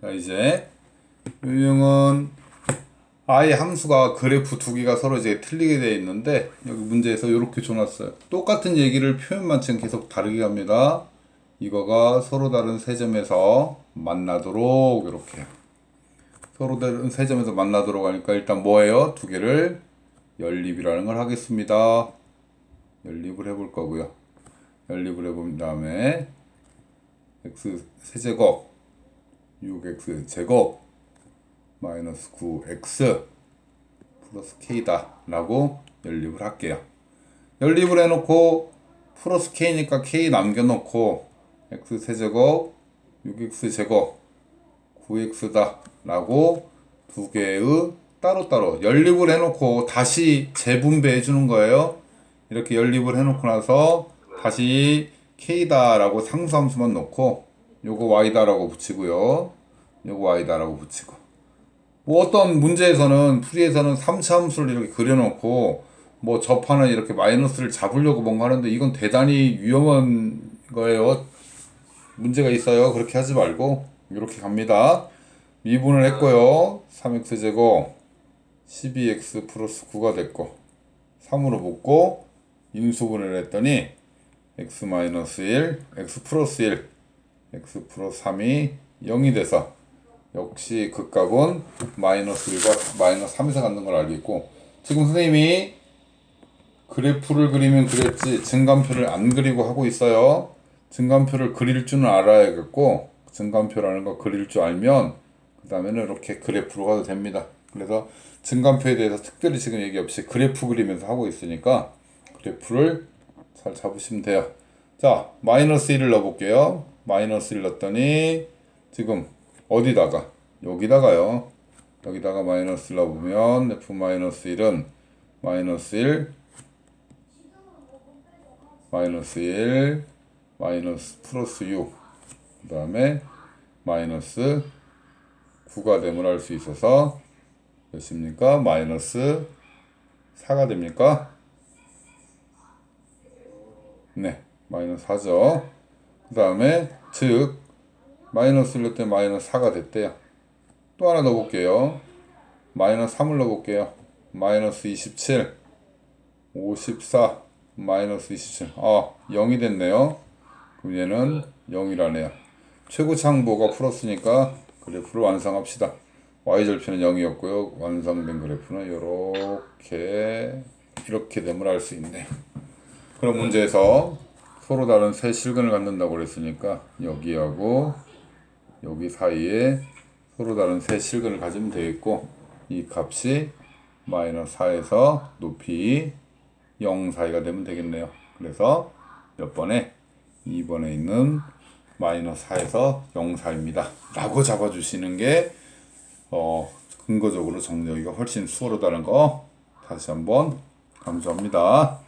자, 이제 유형은 i 함수가 그래프 두 개가 서로 이제 틀리게 되어 있는데 여기 문제에서 이렇게 줘놨어요. 똑같은 얘기를 표현만 지금 계속 다르게 합니다. 이거가 서로 다른 세 점에서 만나도록 이렇게. 서로 다른 세 점에서 만나도록 하니까 일단 뭐예요? 두 개를 연립이라는 걸 하겠습니다. 연립을 해볼 거고요. 연립을 해본 다음에 x 세제곱 6x 제곱 마이너스 9x 플러스 k다 라고 연립을 할게요. 연립을 해놓고 플러스 k니까 k 남겨놓고 x 세제곱 6x 제곱 9x다 라고 두 개의 따로따로 연립을 해놓고 다시 재분배해 주는 거예요. 이렇게 연립을 해놓고 나서 다시 k다 라고 상수함수만 놓고 요거 y다 라고 붙이고요. 요거 y다 라고 붙이고 뭐 어떤 문제에서는 풀이에서는 3차 함수를 이렇게 그려놓고 뭐 접하는 이렇게 마이너스를 잡으려고 뭔가 하는데 이건 대단히 위험한 거예요. 문제가 있어요. 그렇게 하지 말고 이렇게 갑니다. 미분을 했고요. 3x 제곱 12x 플러스 9가 됐고 3으로 묶고 인수분해를 했더니 x 마이너스 1, x 플러스 1, x 플러스 3이 0이 돼서 역시 극값은 마이너스 1과 마이너스 3에서 갖는 걸 알겠고 지금 선생님이 그래프를 그리면 그랬지 증감표를 안 그리고 하고 있어요. 증감표를 그릴 줄은 알아야겠고 증감표라는 거 그릴 줄 알면 그 다음에는 이렇게 그래프로 가도 됩니다. 그래서 증감표에 대해서 특별히 지금 얘기 없이 그래프 그리면서 하고 있으니까 그래프를 잘 잡으시면 돼요. 자, 마이너스 1을 넣어볼게요. 마이너스 1 넣었더니 지금 어디다가? 여기다가요. 여기다가 마이너스 1 넣어보면 f 마이너스 1은 마이너스 1 마이너스 1 마이너스 플러스 6그 다음에 마이너스 9가 됨을 알 수 있어서 몇입니까? 마이너스 4가 됩니까? 네, 마이너스 4죠. 그 다음에 즉 마이너스 1 넣을 마이너스 4가 됐대요. 또 하나 넣어볼게요. 마이너스 3을 넣어볼게요. 마이너스 27 54 마이너스 27 아, 0이 됐네요. 그럼 얘는 0이라네요. 최고창5가 풀었으니까 그래프를 완성합시다. y절편은 0이었고요. 완성된 그래프는 이렇게 이렇게 됨을 알 수 있네요. 그럼 문제에서 서로 다른 세 실근을 갖는다고 그랬으니까 여기하고 여기 사이에 서로 다른 세 실근을 가지면 되겠고 이 값이 마이너스 4에서 높이 0 사이가 되면 되겠네요. 그래서 몇 번에 2번에 있는 마이너스 4에서 0 사이입니다. 라고 잡아주시는 게 어, 근거적으로 정리하기가 훨씬 수월하다는 거 다시 한번 강조합니다.